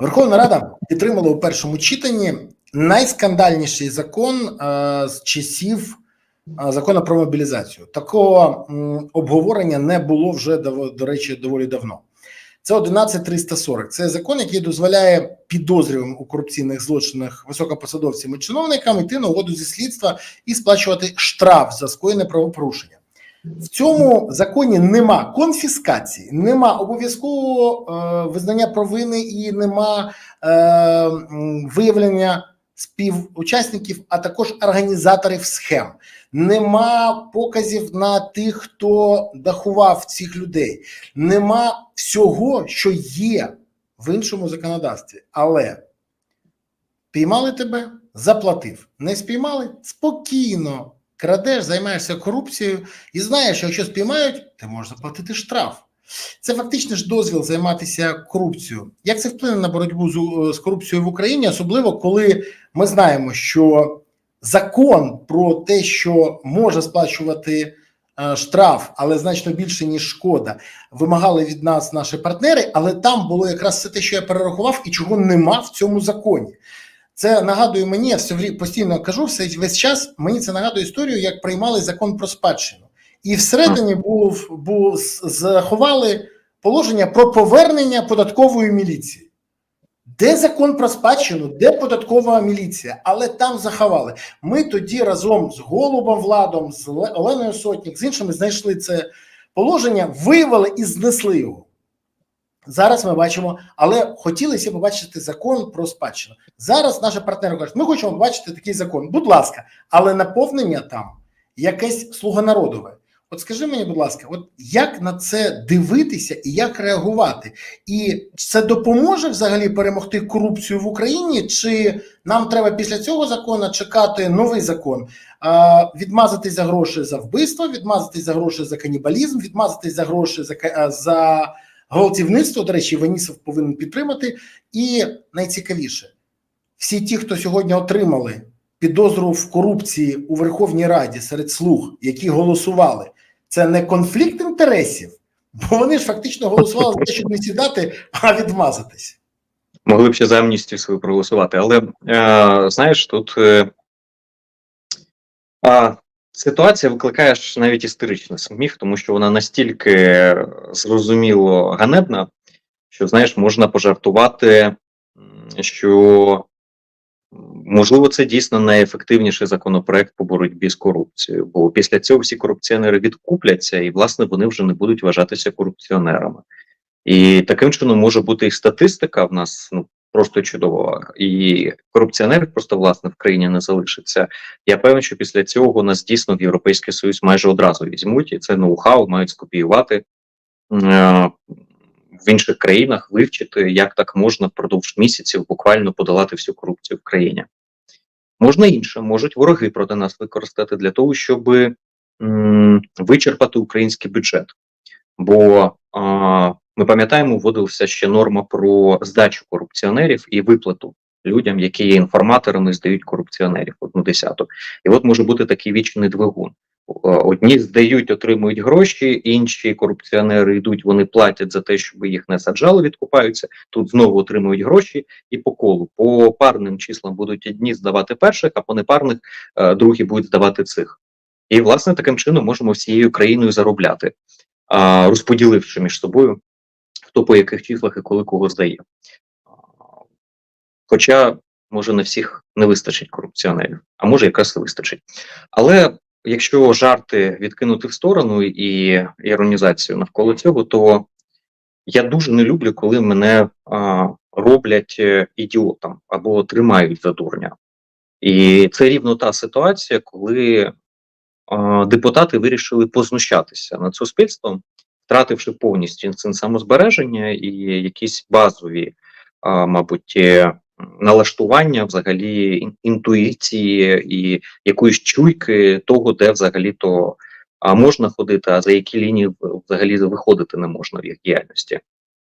Верховна Рада підтримала у першому читанні найскандальніший закон е, з часів е, закону про мобілізацію. Такого обговорення не було вже до, речі доволі давно. Це 11340. Це закон, який дозволяє підозрюваним у корупційних злочинах високопосадовцям і чиновникам йти на угоду зі слідства і сплачувати штраф за скоєне правопорушення. В цьому законі нема конфіскації, нема обов'язкового е, визнання провини і нема е, виявлення співучасників, а також організаторів схем. Нема показів на тих, хто дахував цих людей. Нема всього, що є в іншому законодавстві. Але піймали тебе, заплатив. Не спіймали спокійно. Крадеш, займаєшся корупцією і знаєш, що якщо спіймають, ти можеш заплатити штраф. Це фактично ж дозвіл займатися корупцією. Як це вплине на боротьбу з, з корупцією в Україні, особливо коли ми знаємо, що закон про те, що може сплачувати е, штраф, але значно більше ніж шкода, вимагали від нас наші партнери, але там було якраз все те, що я перерахував, і чого нема в цьому законі. Це нагадує мені, я все постійно кажу все весь час. Мені це нагадує історію, як приймали закон про спадщину, і всередині був, був заховали положення про повернення податкової міліції. Де закон про спадщину, де податкова міліція? Але там заховали. Ми тоді разом з Голубом Владом, з Оленою Сотнік, з іншими знайшли це положення, виявили і знесли його. Зараз ми бачимо, але хотілося побачити закон про спадщину. Зараз наші партнери кажуть, ми хочемо побачити такий закон. Будь ласка, але наповнення там якесь слугонародове. От скажи мені, будь ласка, от як на це дивитися і як реагувати? І це допоможе взагалі перемогти корупцію в Україні? Чи нам треба після цього закону чекати новий закон? А, відмазатись за гроші за вбивство, відмазатись за гроші за канібалізм, відмазатись за гроші за, за гвалтівництво. До речі, Венісов повинен підтримати. І найцікавіше, всі ті, хто сьогодні отримали підозру в корупції у Верховній Раді серед слуг, які голосували, це не конфлікт інтересів, бо вони ж фактично голосували за те, щоб не сідати, а відмазатись. Могли б ще за амністію свою проголосувати. Але е, знаєш, тут е, а, ситуація викликає навіть історичний сміх, тому що вона настільки е, зрозуміло ганебна, що знаєш, можна пожартувати, що можливо це дійсно найефективніший законопроект по боротьбі з корупцією. Бо після цього всі корупціонери відкупляться, і власне вони вже не будуть вважатися корупціонерами. І таким чином може бути і статистика в нас ну просто чудова, і корупціонерів просто власне в країні не залишиться. Я певен, що після цього нас дійсно в Європейський Союз майже одразу візьмуть, і це ноу-хау мають скопіювати е, в інших країнах, вивчити, як так можна впродовж місяців буквально подолати всю корупцію в країні. Можна інше, можуть вороги проти нас використати для того, щоб м, вичерпати український бюджет. Бо а, ми пам'ятаємо, вводилася ще норма про здачу корупціонерів і виплату людям, які є інформаторами, здають корупціонерів одну десяту. І от може бути такий вічний двигун. Одні здають, отримують гроші, інші корупціонери йдуть, вони платять за те, щоб їх не саджали, відкупаються. Тут знову отримують гроші і по колу. По парним числам будуть одні здавати перших, а по непарних е, другі будуть здавати цих. І власне таким чином можемо всією країною заробляти розподіливши між собою, хто по яких числах і коли кого здає. Хоча, може, на всіх не вистачить корупціонерів, а може, якраз і вистачить. Але якщо жарти відкинути в сторону і іронізацію навколо цього, то я дуже не люблю, коли мене а, роблять е, ідіотом або тримають за дурня. І це рівно та ситуація, коли а, депутати вирішили познущатися над суспільством, втративши повністю інстинкт самозбереження і якісь базові, мабуть, е, налаштування, взагалі інтуїції і якоїсь чуйки того, де взагалі то можна ходити, а за які лінії взагалі виходити не можна в їх діяльності.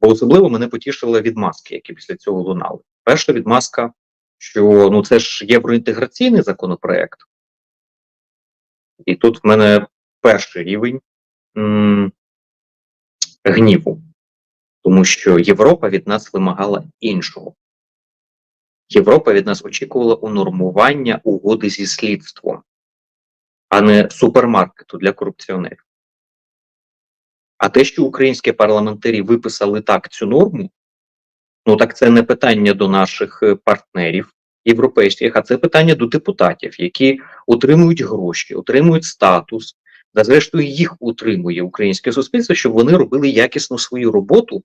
Бо особливо мене потішили відмазки, які після цього лунали. Перша відмазка, що ну це ж євроінтеграційний законопроект, і тут в мене перший рівень гніву. Тому що Європа від нас вимагала іншого. Європа від нас очікувала унормування угоди зі слідством, а не супермаркету для корупціонерів. А те, що українські парламентарі виписали так цю норму, ну так це не питання до наших е, партнерів європейських, а це питання до депутатів, які отримують гроші, отримують статус, та зрештою їх утримує українське суспільство, щоб вони робили якісно свою роботу.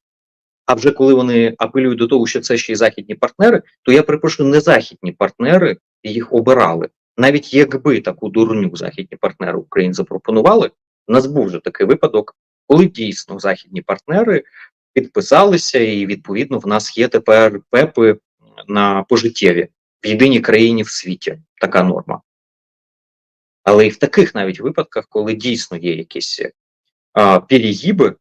А вже коли вони апелюють до того, що це ще й західні партнери, то я припрошую, не західні партнери їх обирали. Навіть якби таку дурню західні партнери України запропонували, у нас був вже такий випадок, коли дійсно західні партнери підписалися, і відповідно в нас є тепер ПЕПи на пожиттєві в єдиній країні в світі така норма. Але і в таких навіть випадках, коли дійсно є якісь а, перегіби,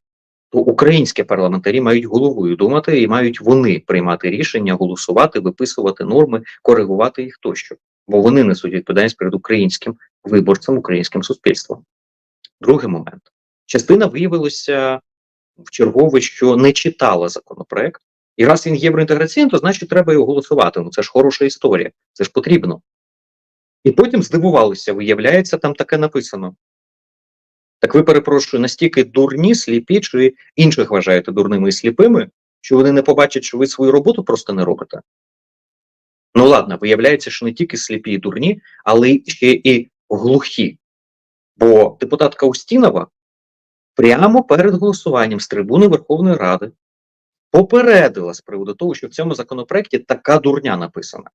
то українські парламентарі мають головою думати і мають вони приймати рішення, голосувати, виписувати норми, коригувати їх тощо, бо вони несуть відповідальність перед українським виборцем, українським суспільством. Другий момент: частина виявилася в чергове, що не читала законопроект, і раз він євроінтеграційний, то значить треба його голосувати. Ну це ж хороша історія, це ж потрібно. І потім здивувалися, виявляється, там таке написано. Так ви перепрошую, настільки дурні, сліпі, чи інших вважаєте дурними і сліпими, що вони не побачать, що ви свою роботу просто не робите. Ну ладно, виявляється, що не тільки сліпі і дурні, але ще і глухі. Бо депутатка Устінова прямо перед голосуванням з трибуни Верховної Ради попередила з приводу того, що в цьому законопроекті така дурня написана.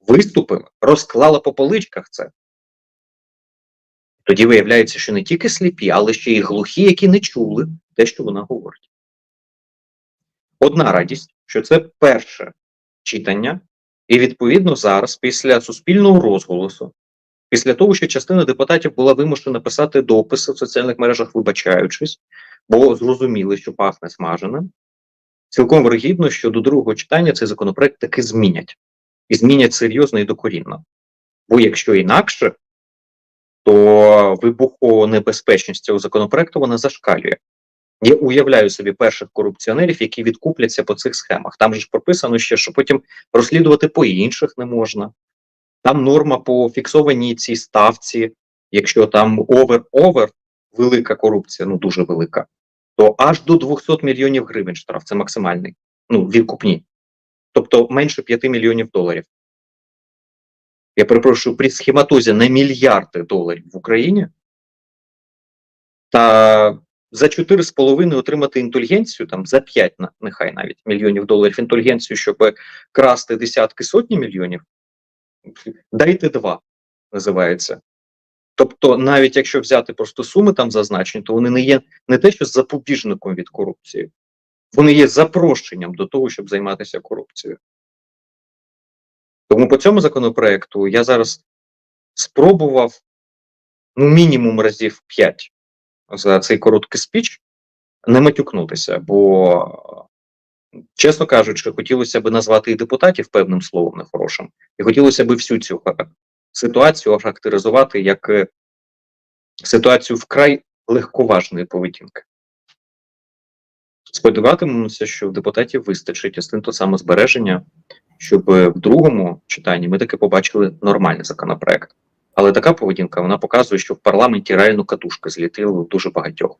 Виступила, розклала по поличках це. Тоді виявляється, що не тільки сліпі, але ще й глухі, які не чули те, що вона говорить. Одна радість, що це перше читання, і відповідно зараз, після суспільного розголосу, після того, що частина депутатів була вимушена писати дописи в соціальних мережах, вибачаючись, бо зрозуміли, що пахне смаженим, цілком вирогідно, що до другого читання цей законопроект таки змінять. І змінять серйозно і докорінно. Бо якщо інакше, то вибухонебезпечність цього законопроекту вона зашкалює. Я уявляю собі перших корупціонерів, які відкупляться по цих схемах. Там же ж прописано ще, що потім розслідувати по інших не можна. Там норма по фіксованій цій ставці, якщо там овер-овер, велика корупція, ну дуже велика, то аж до 200 мільйонів гривень штраф, це максимальний. Ну, відкупні. Тобто менше 5 мільйонів доларів. Я перепрошую, при схематозі на мільярди доларів в Україні та за 4,5 отримати інтелігенцію, там за 5, нехай навіть мільйонів доларів інтелігенцію, щоб красти десятки сотні мільйонів, дайте два, називається. Тобто, навіть якщо взяти просто суми там зазначені, то вони не є не те, що запобіжником від корупції, вони є запрошенням до того, щоб займатися корупцією. Тому по цьому законопроекту я зараз спробував ну, мінімум разів 5 за цей короткий спіч не матюкнутися, бо, чесно кажучи, хотілося б назвати і депутатів певним словом нехорошим, і хотілося б всю цю ситуацію охарактеризувати як е, ситуацію вкрай легковажної поведінки. Сподіватимемося, що в депутатів вистачить інстинкту самозбереження, щоб в другому читанні ми таки побачили нормальний законопроект. Але така поведінка вона показує, що в парламенті реально катушки злітили у дуже багатьох.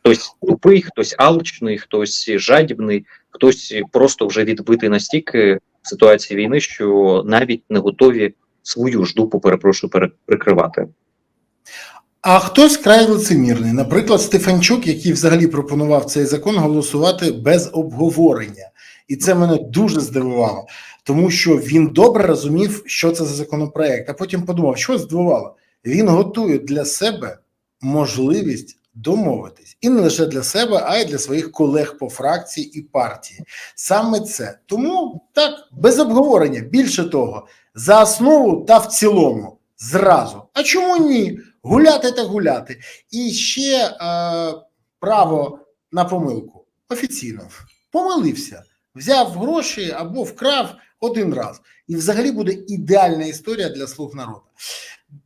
Хтось тупий, хтось алчний, хтось жадібний, хтось просто вже відбитий настільки в ситуації війни, що навіть не готові свою ж дупу, перепрошую, пере- прикривати. А хтось край лицемірний, наприклад, Стефанчук, який взагалі пропонував цей закон голосувати без обговорення, і це мене дуже здивувало, тому що він добре розумів, що це за законопроект. А потім подумав, що здивувало. Він готує для себе можливість домовитись, і не лише для себе, а й для своїх колег по фракції і партії. Саме це тому так без обговорення. Більше того, за основу та в цілому зразу. А чому ні? Гуляти та гуляти. І ще е, право на помилку офіційно помилився, взяв гроші або вкрав один раз. І взагалі буде ідеальна історія для слуг народу.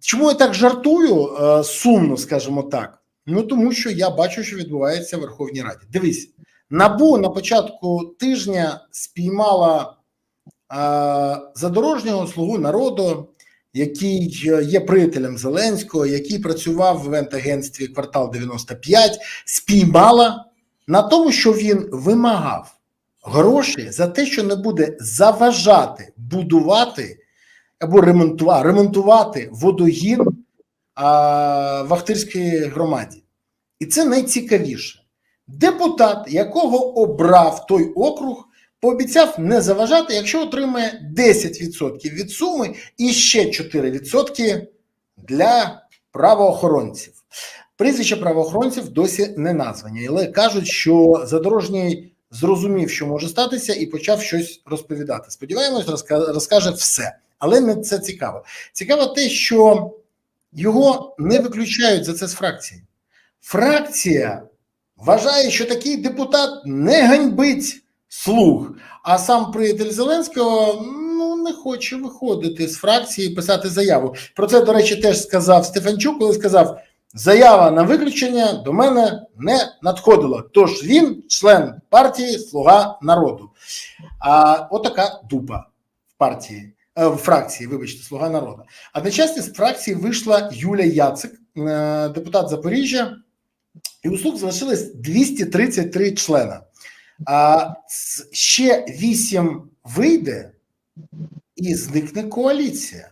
Чому я так жартую е, сумно, скажімо так? Ну тому що я бачу, що відбувається в Верховній Раді. Дивись, Набу на початку тижня спіймала е, задорожнього слугу народу, який е, є приятелем Зеленського, який працював в івент-агентстві квартал 95, спіймала на тому, що він вимагав гроші за те, що не буде заважати будувати або ремонтувати, ремонтувати водогін а, в Ахтирській громаді. І це найцікавіше. Депутат, якого обрав той округ, пообіцяв не заважати, якщо отримає 10% від суми і ще 4% для правоохоронців. Прізвища правоохоронців досі не названі, але кажуть, що задорожній зрозумів, що може статися, і почав щось розповідати. Сподіваємось, розкаже все. Але не це цікаво. Цікаво те, що його не виключають за це з фракції. Фракція вважає, що такий депутат не ганьбить слуг, а сам приятель Зеленського ну не хоче виходити з фракції і писати заяву. Про це, до речі, теж сказав Стефанчук, коли сказав: заява на виключення до мене не надходила. Тож він член партії Слуга народу. А отака дупа в партії. е, В фракції, вибачте, слуга народу. Одночасно з фракції вийшла Юля Яцик, е, депутат Запоріжжя, і у слуг залишилось 233 члена. Ще 8 вийде, і зникне коаліція.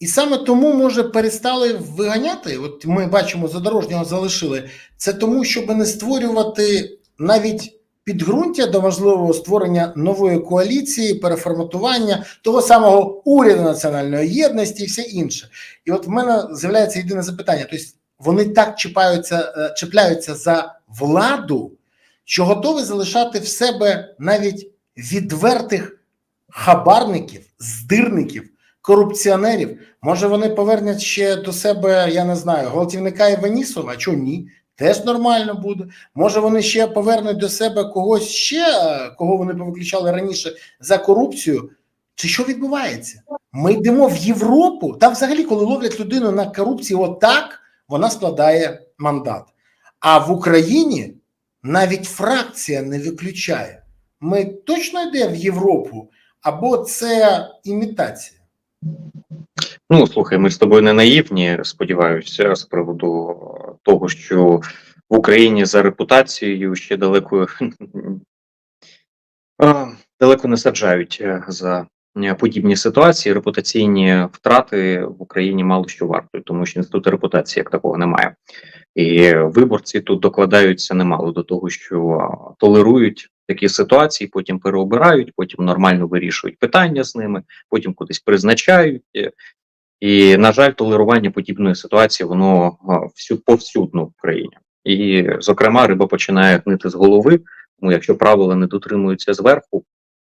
І саме тому, може, перестали виганяти. От ми бачимо, задорожнього залишили. Це тому, щоб не створювати навіть підґрунтя до можливого створення нової коаліції, переформатування того самого уряду національної єдності і все інше. І от в мене з'являється єдине запитання: тобто вони так чіпаються, е, чіпляються за владу, що готові залишати в себе навіть відвертих хабарників, здирників, корупціонерів. Може, вони повернуть ще до себе, я не знаю, гвалтівника Іванісова, чого ні? Теж нормально буде. Може, вони ще повернуть до себе когось ще, кого вони повиключали раніше за корупцію. Чи що відбувається? Ми йдемо в Європу, там взагалі, коли ловлять людину на корупції, отак вона складає мандат. А в Україні навіть фракція не виключає. Ми точно йдемо в Європу, або це імітація. Ну, слухай, ми з тобою не наївні, сподіваюся, з приводу того, що в Україні за репутацією ще далеко, далеко не саджають е, за подібні ситуації. Репутаційні втрати в Україні мало що вартують, тому що інституту репутації як такого немає. І виборці тут докладаються немало до того, що толерують такі ситуації, потім переобирають, потім нормально вирішують питання з ними, потім кудись призначають. е, і, на жаль, толерування подібної ситуації воно всю повсюдно в країні. І, зокрема, риба починає гнити з голови. Тому якщо правила не дотримуються зверху,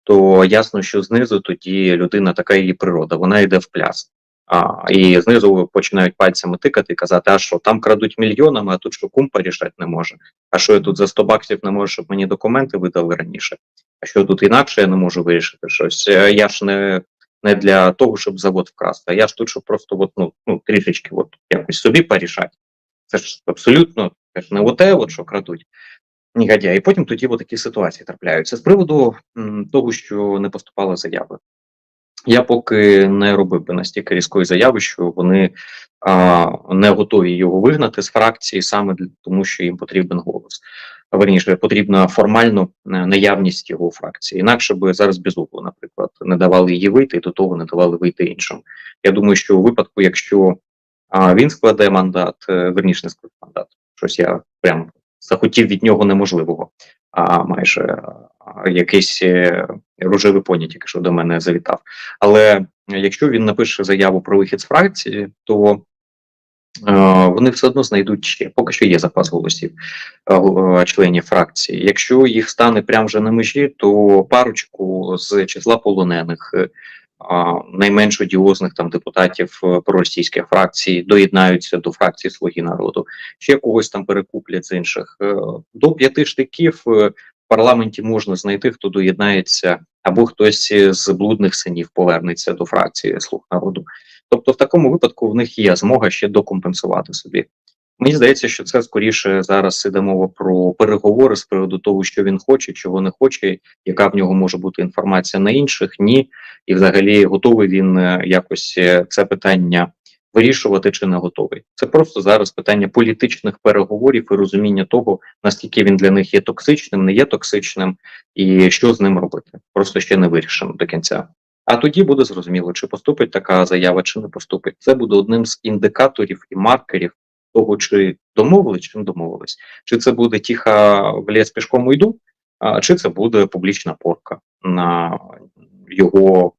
то ясно, що знизу тоді людина така її природа, вона йде в пляс. А, і знизу починають пальцями тикати і казати, а що там крадуть мільйонами, а тут що кум порішати не може. А що я тут за 100 баксів не можу, щоб мені документи видали раніше? А що тут інакше я не можу вирішити щось? Е, Я ж не не для того, щоб завод вкрасти. А я ж тут, щоб просто от, ну, ну, трішечки от, якось собі порішати. Це ж абсолютно це ж не оте, от, що крадуть. Негодя. І потім тоді такі ситуації трапляються. З приводу того, що не поступали заяви. Я поки не робив би настільки різкої заяви, що вони а, не готові його вигнати з фракції саме для тому, що їм потрібен голос. Верніше, потрібна формально е, наявність його фракції. Інакше би зараз Безуглу, наприклад, не давали її вийти, і до того не давали вийти іншим. Я думаю, що у випадку, якщо а, він складе мандат, е, верніше не складе мандат, щось я прям захотів від нього неможливого, а майже якийсь е, рожевий поні тільки що до мене завітав. Але якщо він напише заяву про вихід з фракції, то е, вони все одно знайдуть ще поки що є запас голосів е, членів фракції. Якщо їх стане прямо вже на межі, то парочку з числа полонених. Найменш одіозних там депутатів е, проросійських фракцій доєднаються до фракції Слуги народу, ще когось там перекуплять з інших. Е, До п'яти штиків е, в парламенті можна знайти, хто доєднається, або хтось з блудних синів повернеться до фракції Слуг народу. Тобто, в такому випадку в них є змога ще докомпенсувати собі Мені здається, що це скоріше зараз іде мова про переговори з приводу того, що він хоче, чого не хоче, яка в нього може бути інформація на інших, ні, і взагалі готовий він е, якось е, це питання вирішувати чи не готовий. Це просто зараз питання політичних переговорів і розуміння того, наскільки він для них є токсичним, не є токсичним, і що з ним робити. Просто ще не вирішено до кінця. А тоді буде зрозуміло, чи поступить така заява, чи не поступить. Це буде одним з індикаторів і маркерів того, чи домовились, чи не домовились. Чи це буде тиха в ліс пішком йду, а чи це буде публічна порка на його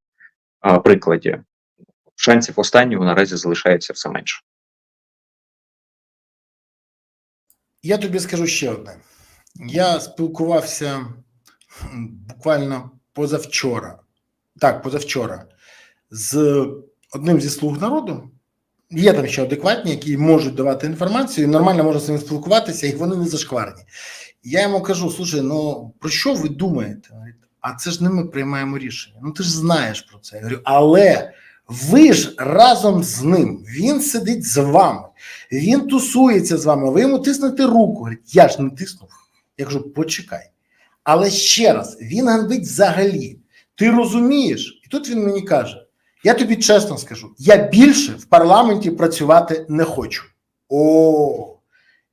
а, прикладі. Шансів останнього наразі залишається все менше. Я тобі скажу ще одне. Я спілкувався буквально позавчора, так, позавчора, з одним зі слуг народу. Є там ще адекватні, які можуть давати інформацію, і нормально можна з ними спілкуватися, і вони не зашкварні. Я йому кажу: слушай, ну про що ви думаєте? А це ж не ми приймаємо рішення. Ну ти ж знаєш про це. Я говорю, але ви ж разом з ним, він сидить з вами, він тусується з вами, ви йому тиснете руку. Говорить, я ж не тиснув. Я кажу, почекай. Але ще раз, він ганьбить взагалі. Ти розумієш? І тут він мені каже: я тобі чесно скажу, я більше в парламенті працювати не хочу. О,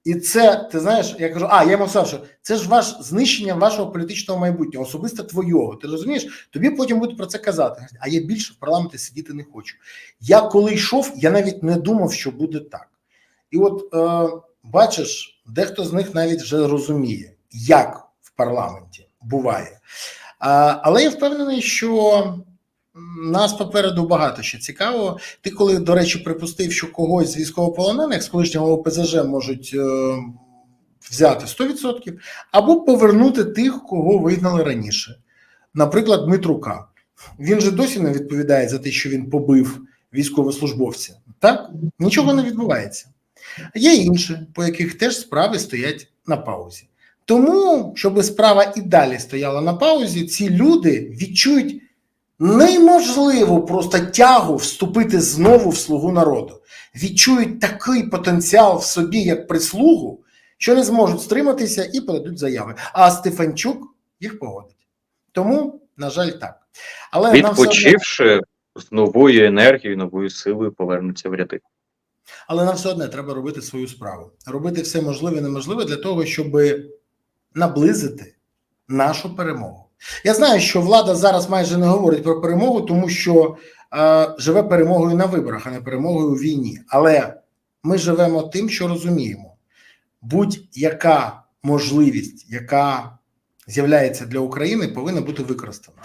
і це, ти знаєш, я кажу, а я йому сказав, що це ж ваш знищення вашого політичного майбутнього, особисто твого. Ти розумієш? Тобі потім будуть про це казати. А я більше в парламенті сидіти не хочу. Я коли йшов, я навіть не думав, що буде так. І от е, бачиш, дехто з них навіть вже розуміє, як в парламенті буває. А, але я впевнений, що нас попереду багато ще цікавого. Ти, коли, до речі, припустив, що когось з військовополонених з колишнього ОПЗЖ можуть е, взяти 100%, або повернути тих, кого вигнали раніше. Наприклад, Дмитрука. Він же досі не відповідає за те, що він побив військовослужбовця. Так? Нічого не відбувається. Є інші, по яких теж справи стоять на паузі. Тому, щоб справа і далі стояла на паузі, ці люди відчують неможливу просто тягу вступити знову в слугу народу. Відчують такий потенціал в собі, як прислугу, що не зможуть стриматися і подадуть заяви. А Стефанчук їх погодить. Тому, на жаль, так. Але нам все одно- з новою енергією, новою силою повернуться в ряди. Але нам все одне треба робити свою справу, робити все можливе і неможливе для того, щоб наблизити нашу перемогу. Я знаю, що влада зараз майже не говорить про перемогу, тому що е, живе перемогою на виборах, а не перемогою у війні. Але ми живемо тим, що розуміємо, будь-яка можливість, яка з'являється для України, повинна бути використана.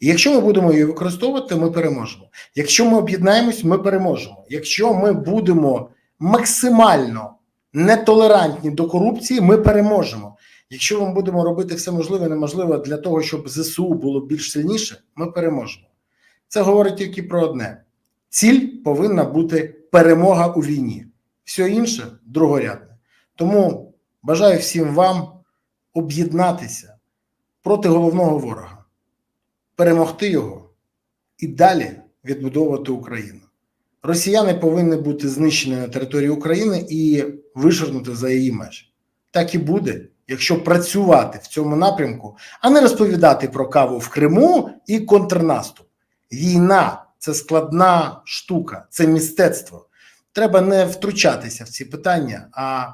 І якщо ми будемо її використовувати, ми переможемо. Якщо ми об'єднаємось, ми переможемо. Якщо ми будемо максимально нетолерантні до корупції, ми переможемо. Якщо ми будемо робити все можливе і неможливе для того, щоб ЗСУ було більш сильніше, ми переможемо. Це говорить тільки про одне: ціль повинна бути перемога у війні. Все інше другорядне. Тому бажаю всім вам об'єднатися проти головного ворога, перемогти його і далі відбудовувати Україну. Росіяни повинні бути знищені на території України і вишвернути за її межі. Так і буде, якщо працювати в цьому напрямку, а не розповідати про каву в Криму і контрнаступ. Війна це складна штука, це мистецтво. Треба не втручатися в ці питання, а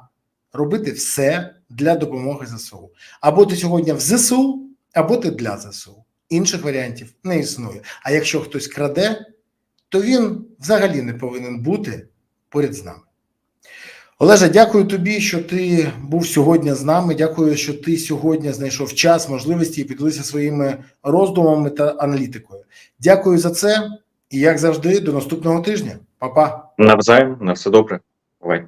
робити все для допомоги ЗСУ. Або ти сьогодні в ЗСУ, або ти для ЗСУ. Інших варіантів не існує. А якщо хтось краде, то він взагалі не повинен бути поряд з нами. Олеже, дякую тобі, що ти був сьогодні з нами. Дякую, що ти сьогодні знайшов час, можливості і поділився своїми роздумами та аналітикою. Дякую за це. І як завжди, до наступного тижня. Па-па. Навзаєм, на все добре. Бувай.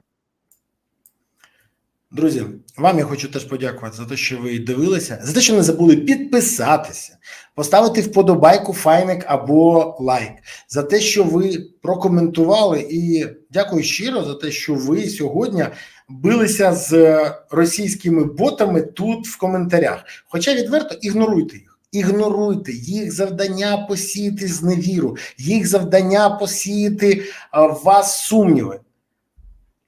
Друзі, вам я хочу теж подякувати за те, що ви дивилися, за те, що не забули підписатися, поставити вподобайку, файник або лайк, за те, що ви прокоментували. І дякую щиро за те, що ви сьогодні билися з російськими ботами тут в коментарях. Хоча відверто ігноруйте їх. Ігноруйте їх завдання посіяти зневіру, їх завдання посіяти а, вас сумніви.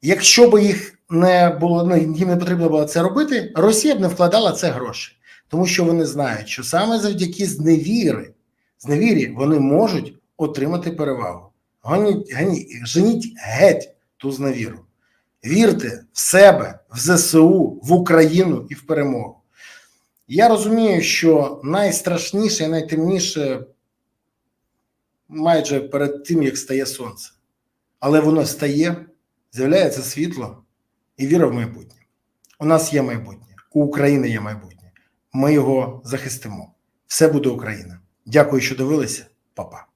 Якщо би їх не було ну, їм не потрібно було це робити, Росія б не вкладала це гроші, тому що вони знають, що саме завдяки зневіри, зневірі вони можуть отримати перевагу. Гоніть, гоніть, женіть геть ту зневіру. Вірте в себе, в ЗСУ, в Україну і в перемогу. Я розумію, що найстрашніше і найтемніше майже перед тим, як стає сонце. Але воно стає, з'являється світло і віра в майбутнє. У нас є майбутнє, у України є майбутнє. Ми його захистимо. Все буде Україна. Дякую, що дивилися, Па-па.